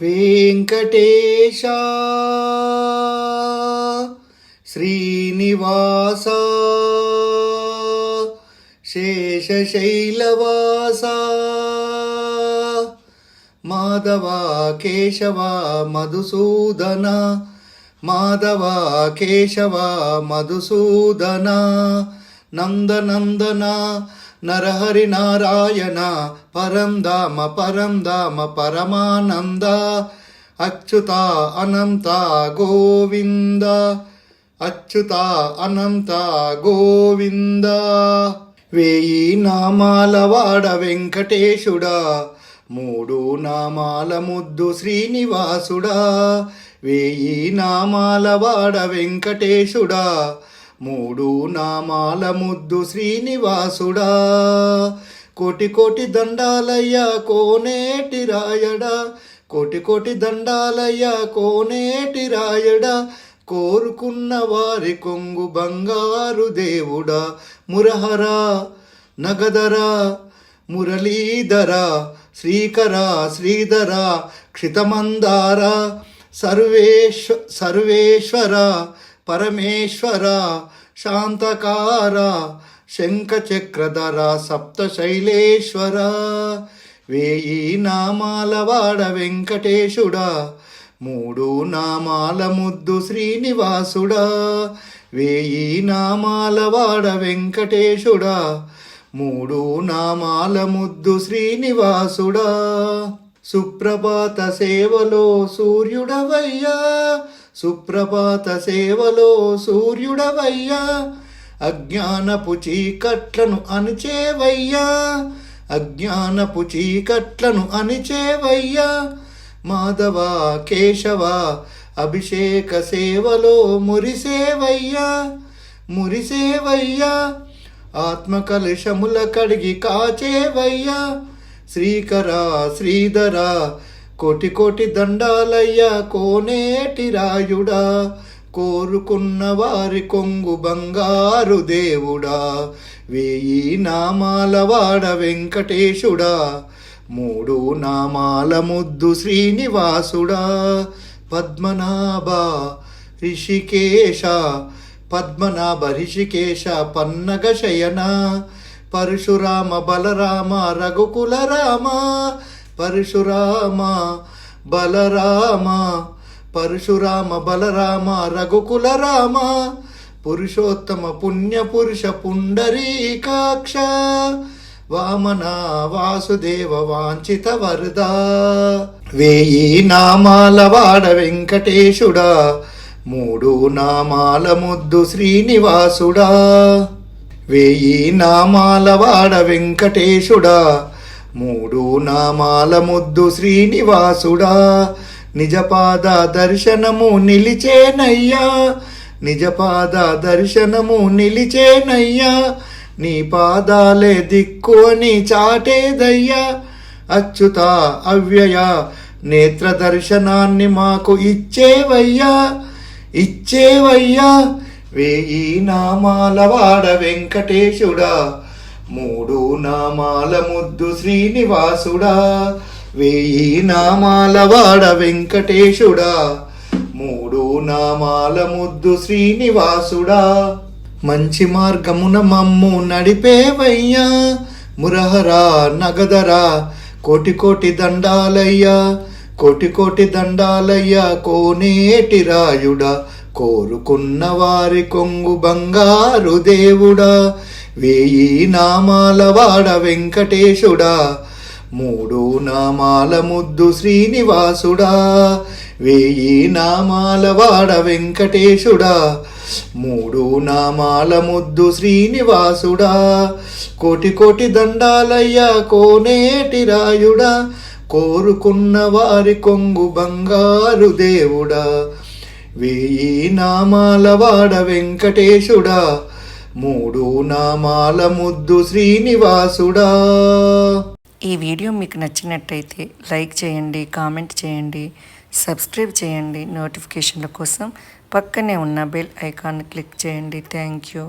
వెంకటేశ శ్రీనివాస శేషశైలవాస మాధవ కేశవ మధుసూదన మాధవ కేశవ మధుసూదన నందనందన నరహరి నారాయణ పరం దామ పరం దామ పరమానంద అచ్యుత అనంత గోవింద అచ్యుత అనంత గోవింద. వేయి నామాల వాడ వెంకటేశుడా మూడు నామాల ముద్దు శ్రీనివాసుడా. వేయి నామాల వాడ వెంకటేశుడా మూడు నామాల ముద్దు శ్రీనివాసుడా. కోటి కోటి దండాలయ్యా కోనేటి రాయడా. కోటి కోటి దండాలయ్యా కోనేటి రాయడా. కోరుకున్న వారి కొంగు బంగారు దేవుడా. మురహరా నగదరా మురళీధర శ్రీకర శ్రీధర క్షితమందార సర్వేశ్వ సర్వేశ్వర పరమేశ్వర శాంతకార శంఖచక్రధర సప్తశైలేశ్వర వేయి నామాల వాడ వెంకటేశుడా మూడు నామాల ముద్దు శ్రీనివాసుడా వేయి నామాల వాడ వెంకటేశుడా మూడు నామాల ముద్దు శ్రీనివాసుడా. సుప్రభాత సేవలో సూర్యుడవయ్యా సుప్రభాత సేవలో సూర్యుడవయ్యా అజ్ఞానపు చీకట్లను అణిచేవయ్యా అజ్ఞానపు చీకట్లను అణిచేవయ్యా. మాధవ కేశవ అభిషేక సేవలో మురిసేవయ్యా మురిసేవయ్యా. ఆత్మకలుషముల కడిగి కాచేవయ్యా. శ్రీకర శ్రీధర కోటి కోటి దండాలయ్యా కోనేటి రాయుడా కోరుకున్న వారి కొంగు బంగారు దేవుడా వేయి నామాల వాడ వెంకటేశుడా మూడు నామాల ముద్దు శ్రీనివాసుడా పద్మనాభ రిషికేశ పద్మనాభ రిషికేశ పన్నగ శయన పరశురామ బలరామ రఘుకుల రామ పరశురామ బలరామ పరశురామ బలరామ రఘుకుల రామ పురుషోత్తమ పుణ్య పురుష పుండరీకాక్ష వామన వాసుదేవ వాంఛిత వరద. వేయి నామాల వాడ వెంకటేశుడా మూడు నామాల ముద్దు శ్రీనివాసుడా. వేయి నామాల వాడ వెంకటేశుడా మూడు నామాల ముద్దు శ్రీనివాసుడా. నిజపాద దర్శనము నిలిచేనయ్యా. నిజపాద దర్శనము నిలిచేనయ్యా. నీ పాదాలే దిక్కు అని చాటేదయ్యా. అచ్యుత అవ్యయ నేత్ర దర్శనాన్ని మాకు ఇచ్చేవయ్యా. ఇచ్చేవయ్యా. వేయి నామాల వాడ వెంకటేశుడా. మూడు నామాల ముద్దు శ్రీనివాసుడా. వేయి నామాల వాడ వెంకటేశుడా. మూడు నామాల ముద్దు శ్రీనివాసుడా. మంచి మార్గమున మమ్ము నడిపేవయ్యా. మురహరా నగదరా కోటి కోటి దండాలయ్యా. కోటి కోటి దండాలయ్యా కోనేటి రాయుడా. కోరుకున్న వారి కొంగు బంగారు దేవుడా. వేయి నామాల వాడ వెంకటేశుడా మూడు నామాల ముద్దు శ్రీనివాసుడా. వేయి నామాల వాడ వెంకటేశుడా మూడు నామాల ముద్దు శ్రీనివాసుడా. కోటి కోటి దండాలయ్యా కోనేటి రాయుడా కోరుకున్న వారి కొంగు బంగారు దేవుడా. వేయి నామాల వాడ వెంకటేశుడా మూడు నామాల ముద్దు శ్రీనివాసుడా. ఈ వీడియో మీకు నచ్చినట్టయితే లైక్ చేయండి కామెంట్ చేయండి సబ్స్క్రైబ్ చేయండి. నోటిఫికేషన్ల కోసం పక్కనే ఉన్న బెల్ ఐకాన్ క్లిక్ చేయండి. Thank you.